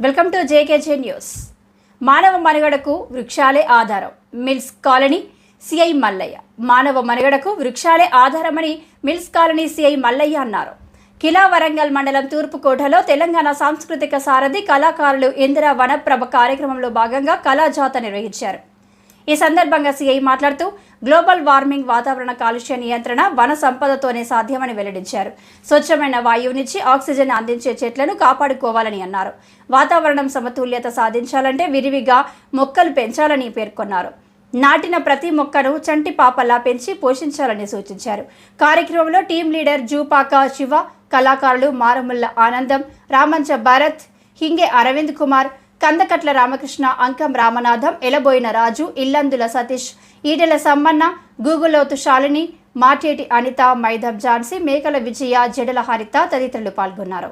Welcome to JKJ news. మానవ మనుగడకు వృక్షాలే ఆధారం. Mills colony CI Mallaiah. మానవ మనుగడకు వృక్షాలే ఆధారమని మిల్స్ కాలనీ సిఐ మల్లయ్య అన్నారు. కిలా వరంగల్ మండలం తూర్పుకోటలో తెలంగాణ సాంస్కృతిక సారథి కళాకారులు ఇందిరా వనప్రభ కార్యక్రమంలో భాగంగా కళాజాత నిర్వహించారు. ఈ సందర్భంగా సీఐ మాట్లాడుతూ గ్లోబల్ వార్మింగ్ వాతావరణ కాలుష్య నియంత్రణ వన సంపదతోనే సాధ్యమని వెల్లడించారు. స్వచ్ఛమైన వాయువునిచ్చి ఆక్సిజన్ అందించే చెట్లను కాపాడుకోవాలని అన్నారు. వాతావరణం సమతుల్యత సాధించాలంటే విరివిగా మొక్కలు పెంచాలని పేర్కొన్నారు. నాటిన ప్రతి మొక్కను చంటి పాపల్లా పెంచి పోషించాలని సూచించారు. కార్యక్రమంలో టీం లీడర్ జూపాక శివ కళాకారులు మారముల్ల ఆనందం రామంచ భరత్ హింగే అరవింద్ కుమార్ కందకట్ల రామకృష్ణ అంకం రామనాథం ఎలబోయిన రాజు ఇల్లందుల సతీష్ ఈటెల సమ్మన్న గూగులోతు శాలిని మాటేటి అనిత మైదం ఝాన్సీ మేకల విజయ జడల హరిత తదితరులు పాల్గొన్నారు.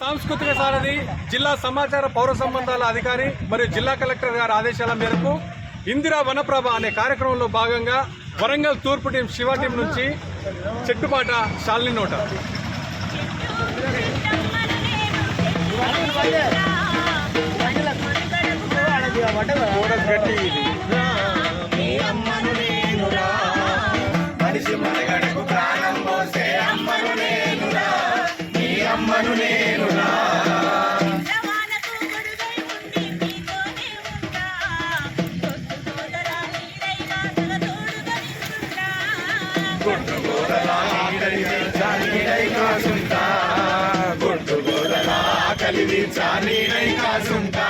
సాంస్కృతిక సారథి జిల్లా సమాచార పౌర సంబంధాల అధికారి మరియు జిల్లా కలెక్టర్ గారి ఆదేశాల మేరకు ఇందిరా వనప్రభ అనే కార్యక్రమంలో భాగంగా వరంగల్ తూర్పు టీం శివ టీం నుంచి చెట్టుపాట శాలిని నోట. కలివి చాలీనై కాసుంటా.